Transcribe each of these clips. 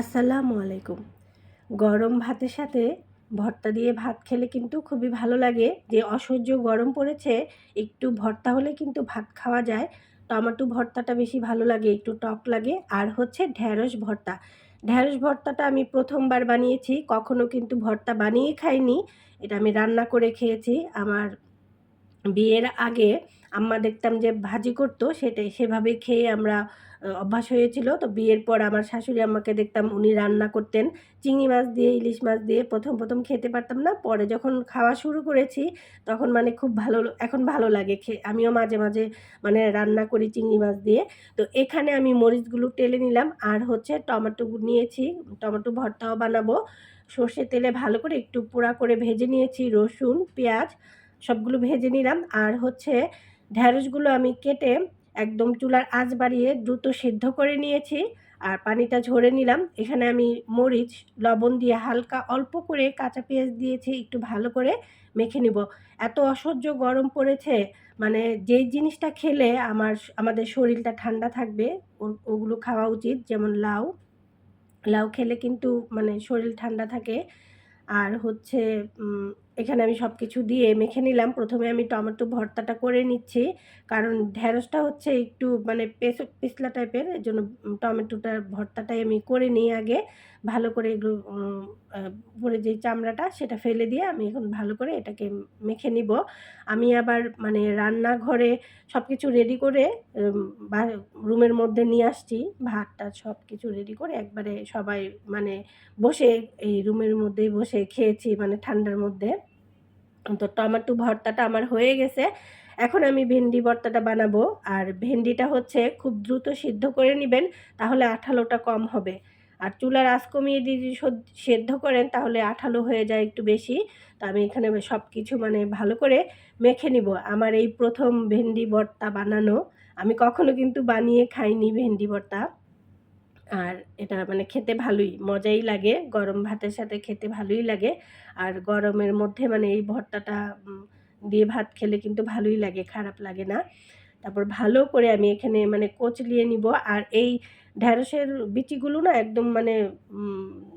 আসসালামু আলাইকুম। গরম ভাতের সাথে ভর্তা দিয়ে ভাত খেলে কিন্তু খুবই ভালো লাগে। যে অসহ্য গরম পড়েছে, একটু ভর্তা হলে কিন্তু ভাত খাওয়া যায়। টমেটো ভর্তাটা বেশি ভালো লাগে, একটু টক লাগে। আর হচ্ছে ঢ্যাঁড়স ভর্তা। ঢ্যাঁড়স ভর্তাটা আমি প্রথমবার বানিয়েছি, কখনো কিন্তু ভর্তা বানিয়ে খাইনি। এটা আমি রান্না করে খেয়েছি। আমার বিয়ের আগে আম্মা দেখতাম যে ভাজি করতো সেটাই সেভাবেই খেয়ে আমরা অভ্যাস হয়েছিল। তো বিয়ের পর আমার শাশুড়ি আম্মাকে দেখতাম উনি রান্না করতেন। চিংড়ি মাছ দিয়ে, ইলিশ মাছ দিয়ে প্রথম প্রথম খেতে পারতাম না। পরে যখন খাওয়া শুরু করেছি, তখন মানে খুব ভালো, এখন ভালো লাগে খেয়ে আমিও মাঝে মাঝে মানে রান্না করি চিংড়ি মাছ দিয়ে। তো এখানে আমি মরিচগুলো টেলে নিলাম। আর হচ্ছে টমেটো নিয়েছি, টমেটো ভর্তাও বানাবো। সর্ষের তেলে ভালো করে একটু পোড়া করে ভেজে নিয়েছি রসুন, পেঁয়াজ। সবগুলো ভেজে নিলাম। আর হচ্ছে ঢ্যাঁড়সগুলো আমি কেটে একদম চুলার আঁচ বাড়িয়ে দ্রুত সিদ্ধ করে নিয়েছি আর পানিটা ঝরে নিলাম। এখানে আমি মরিচ, লবণ দিয়ে হালকা অল্প করে কাঁচা পেঁয়াজ দিয়েছি, একটু ভালো করে মেখে নিব। এত অসহ্য গরম পড়েছে মানে যেই জিনিসটা খেলে আমার আমাদের শরীরটা ঠান্ডা থাকবে ওগুলো খাওয়া উচিত, যেমন লাউ। লাউ খেলে কিন্তু মানে শরীর ঠান্ডা থাকে। আর হচ্ছে এখানে আমি সব কিছু দিয়ে মেখে নিলাম। প্রথমে আমি টমেটো ভর্তাটা করে নিচ্ছি। কারণ ঢ্যাঁড়সটা হচ্ছে একটু মানে পেস পিছলা টাইপের, এর জন্য টমেটোটার ভর্তাটাই আমি করে নিই আগে। ভালো করে এগুলো উপরে যে চামড়াটা সেটা ফেলে দিয়ে আমি এখন ভালো করে এটাকে মেখে নিব। আমি আবার মানে রান্নাঘরে সব কিছু রেডি করে রুমের মধ্যে নিয়ে আসছি। ভাতটা সব কিছু রেডি করে একবারে সবাই মানে বসে, এই রুমের মধ্যেই বসে খেয়েছি মানে ঠান্ডার মধ্যে। তো টমেটো ভর্তাটা আমার হয়ে গেছে। এখন আমি ভেন্ডি ভর্তাটা বানাবো। আর ভেন্ডিটা হচ্ছে খুব দ্রুত সিদ্ধ করে নেবেন, তাহলে আঠালোটা কম হবে। আর চুলার আঁচ কমিয়ে দিয়ে যদি সেদ্ধ করেন, তাহলে আঠালো হয়ে যায় একটু বেশি। তো আমি এখানে সব কিছু মানে ভালো করে মেখে নিব। আমার এই প্রথম ভেন্ডি ভর্তা বানানো। আমি কখনো কিন্তু বানিয়ে খাইনি ভেন্ডি ভর্তা। আর এটা মানে খেতে ভালোই, মজাই লাগে। গরম ভাতের সাথে খেতে ভালোই লাগে। আর গরমের মধ্যে মানে এই ভর্তাটা দিয়ে ভাত খেলে কিন্তু ভালোই লাগে, খারাপ লাগে না। তারপর ভালো করে আমি এখানে মানে কচলিয়ে নিব। আর এই ঢ্যাঁড়সের বিচিগুলো না একদম মানে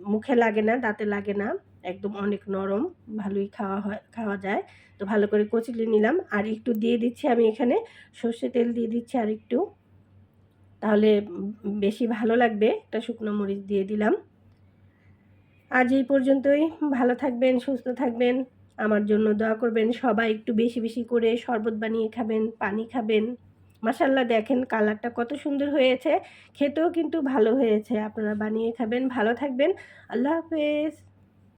মুখে লাগে না, দাঁতে লাগে না। একদম অনেক নরম, ভালোই খাওয়া হয়, খাওয়া যায়। তো ভালো করে কচলিয়ে নিলাম। আর একটু দিয়ে দিচ্ছি আমি এখানে সর্ষে তেল দিয়ে দিচ্ছি আর একটু তাহলে বেশি ভালো লাগবে। একটা শুকনো মরিচ দিয়ে দিলাম। আজ এই পর্যন্তই। ভালো থাকবেন, সুস্থ থাকবেন। আমার জন্য দোয়া করবেন, সবাই একটু বেশি বেশি করে শরবত বানিয়ে খাবেন, পানি খাবেন। মাসাল্লাহ দেখেন কালারটা কত সুন্দর হয়েছে। খেতেও কিন্তু ভালো হয়েছে। আপনারা বানিয়ে খাবেন, ভালো থাকবেন। আল্লাহ হাফেজ।